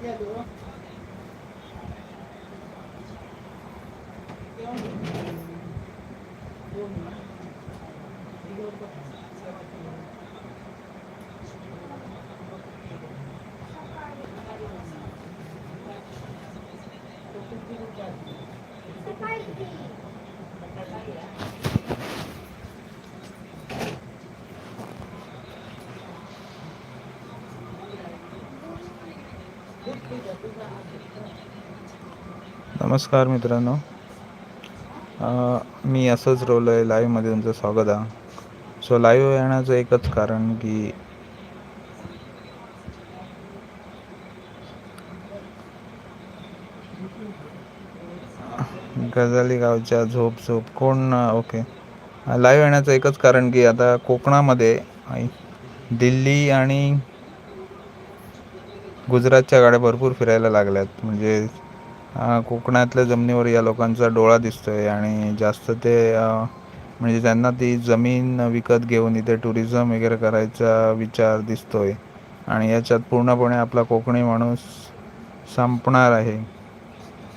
Sa party! नमस्कार मित्रांनो. मी असंच रोवलं आहे लाईव्हमध्ये तुमचं स्वागत आहे. सो लाईव्ह येण्याचं एकच कारण की गजाली गावच्या झोप झोप. कोण ओके. लाईव्ह येण्याचं एकच कारण की आता कोकणामध्ये दिल्ली आणि गुजरातच्या गाड्या भरपूर फिरायला लागल्यात. म्हणजे कोकणातल्या जमिनीवर या लोकांचा डोळा दिसतोय आणि जास्त ते म्हणजे त्यांना ती जमीन विकत घेऊन इथे टुरिझम वगैरे करायचा विचार दिसतोय. आणि याच्यात पूर्णपणे आपला कोकणी माणूस संपणार आहे.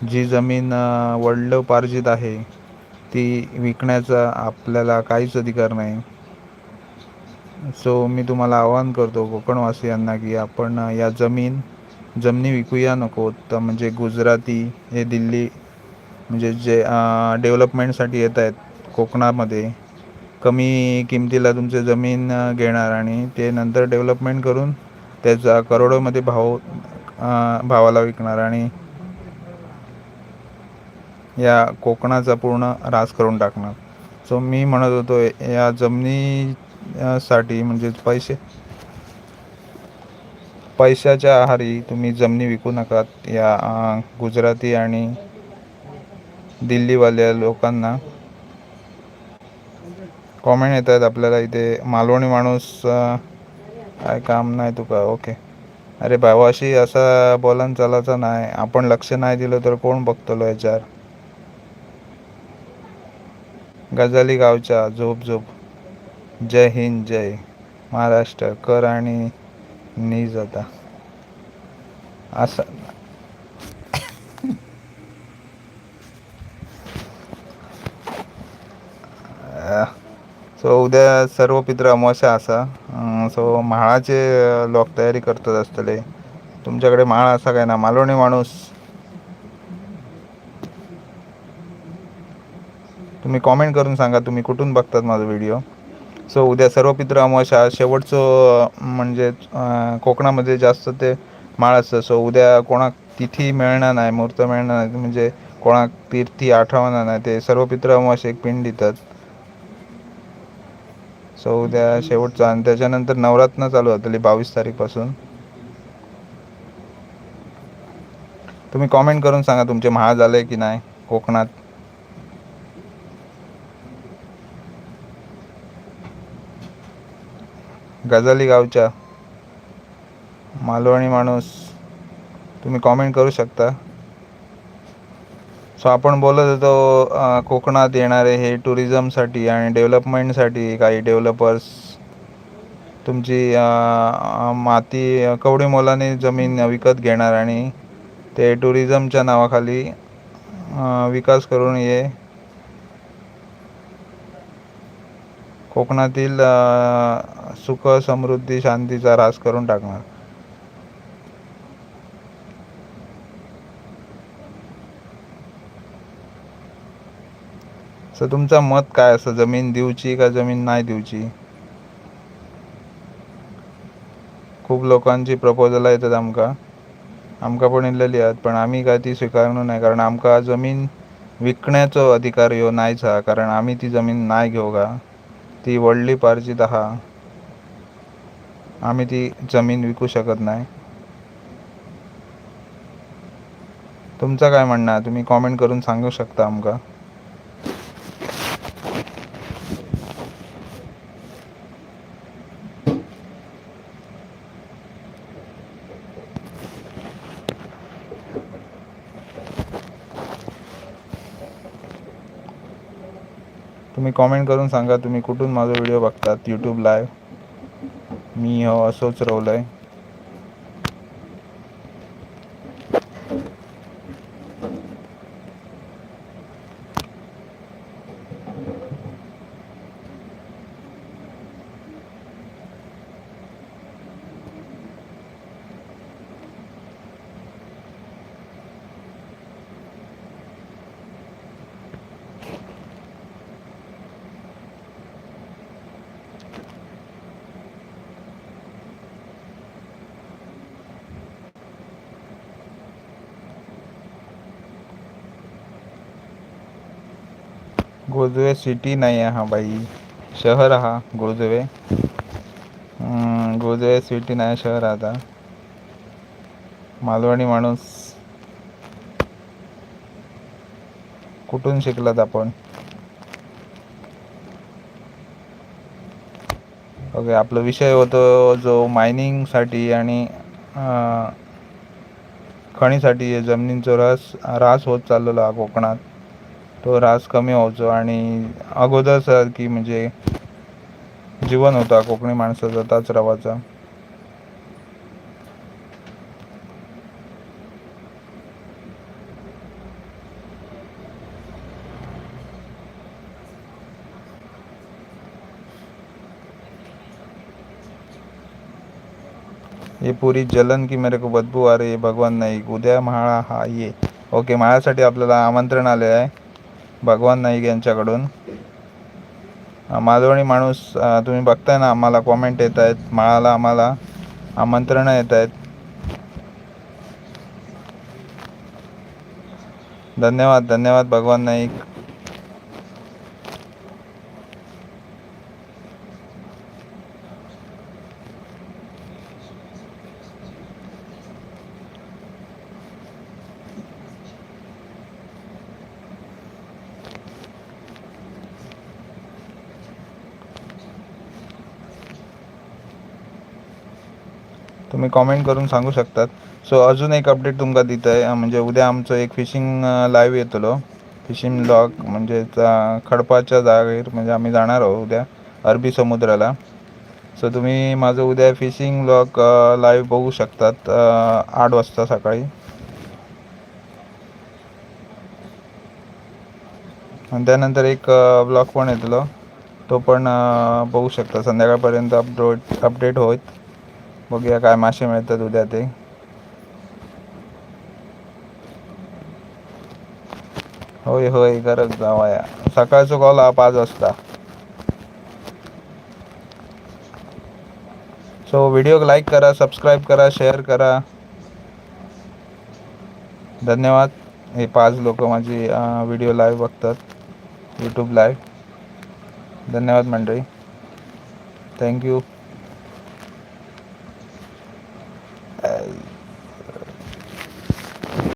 जी जमीन अं, आहे ती विकण्याचा आपल्याला काहीच अधिकार नाही. सो मी तुम्हाला आवाहन करतो कोकणवासियांना की आपण या जमीन जमिनी विकूया नको तर म्हणजे गुजराती हे दिल्ली म्हणजे जे डेव्हलपमेंटसाठी येत आहेत कोकणामध्ये कमी किमतीला तुमचे जमीन घेणार आणि ते नंतर डेव्हलपमेंट करून त्याचा करोडोमध्ये भाव भावाला विकणार आणि या कोकणाचा पूर्ण रास करून टाकणार. सो मी म्हणत होतो या जमिनीसाठी साठी म्हणजे पैसे पैशाच्या आहारी तुम्ही जमिनी विकू नकात. या गुजराती आणि दिल्लीवाल्या लोकांना कॉमेंट येत आहेत आपल्याला इथे. मालवणी माणूस काय काम नाही तुका? ओके अरे भावाशी असा बोलान चालायचा नाही. आपण लक्ष नाही दिलं तर कोण बघतलो याच्यावर? गजाली गावच्या झोप झोप. जय हिंद जय महाराष्ट्र. कर आणि नीज आता असं. सो उद्या सर्व पित्र अमावस्या असा. सो म्हाळाचे लोक तयारी करतात असतले. तुमच्याकडे म्हाळ असा काय ना मालवणी माणूस. तुम्ही कॉमेंट करून सांगा तुम्ही कुठून बघतात माझा व्हिडिओ सो उद्या सर्व पित्र अमावस्या शेवटचं म्हणजे कोकणामध्ये जास्त ते माळ असतं. सो उद्या कोणाक तिथी मिळणार नाही मुहूर्त मिळणार नाही म्हणजे कोणाक तीर्थी आठवणार नाही ते सर्व पित्र अमावस्या एक पिंड देतात सो उद्या शेवटचं आणि त्याच्यानंतर नवरात्र चालू होतली बावीस तारीखपासून. तुम्ही कॉमेंट करून सांगा तुमचे महाळ झाले की नाही कोकणात. गजाली गावच्या मालवणी माणूस तुम्ही कॉमेंट करू शकता. सो आपण बोलत होतो कोकणात येणारे हे टुरिझमसाठी आणि डेव्हलपमेंटसाठी काही डेव्हलपर्स तुमची माती कवडी मोलाने जमीन विकत घेणार आणि ते टुरिझमच्या नावाखाली विकास करून ये. कोकणातील सुख समृद्धी शांतीचा रास करून टाकणार. सर तुमचं मत काय असं? जमीन देऊची का जमीन नाही देऊची? खूप लोकांची प्रपोजल येतात आमका. आमका पण इल्लेली आहेत पण आम्ही काय ती स्वीकारणार नाही कारण आमका जमीन विकण्याचो अधिकार ह्यो नाहीच हा कारण आम्ही ती जमीन नाही घेऊ का ती वडली पार्जित आहा. आम्ही ती जमीन विकू शकत नाही. तुमचं काय म्हणणं आहे? तुम्ही कॉमेंट करून सांगू शकता आमका. तुम्ही कॉमेंट करून सांगा तुम्ही कुठून माझा व्हिडिओ बघतात? यूट्यूब लाईव्ह मी हो असोच आहे गुळजुवे सिटी नाही आहे हा बाई. शहर हा गोजवे हम्म, सिटी नाही शहर आता. मालवणी माणूस. कुठून शिकलात आपण? ओके आपला विषय होतो जो मायनिंगसाठी आणि खणीसाठी जे जमिनींचो रस ऱ्हास होत चाललेलो हा कोकणात. तो रास कमी व्हायचो आणि अगोदर की म्हणजे जीवन होता कोकणी माणसाचा ताच रवाचा. ये पुरी जलन की मेरे को बदबू आ रही है भगवान नाईक उद्या महाळा हा ये. ओके म्हाळासाठी आपल्याला आमंत्रण आले आहे. भगवान नाईक यांच्याकडून. मालवणी माणूस तुम्ही बघताय ना आम्हाला कॉमेंट येत आहेत माळाला आम्हाला आमंत्रणं येत आहेत. धन्यवाद धन्यवाद भगवान नाईक. तुम्ही कॉमेंट करून सांगू शकतात. सो अजून एक अपडेट तुमका दित आहे म्हणजे उद्या आमचं एक फिशिंग लाईव्ह येतलो. फिशिंग लॉग म्हणजे खडपाच्या जागेवर म्हणजे आम्ही जाणार आहोत उद्या अरबी समुद्राला. सो तुम्ही माझं उद्या फिशिंग लॉग लाईव्ह बघू शकतात आठ वाजता सकाळी. आणि त्यानंतर एक ब्लॉग पण येतलो. तो पण बघू शकता. संध्याकाळपर्यंत अपडोट अपडेट होत बघूया काय मासे मिळतात उद्या ते. होय होय गरज जावाया. सकाळचं कॉल हा पाच वाजता सो व्हिडिओ लाईक करा सबस्क्राईब करा शेअर करा. धन्यवाद. हे पाच लोक माझी व्हिडिओ लाईव्ह बघतात. यूट्यूब लाईव्ह धन्यवाद मंडळी. Thank you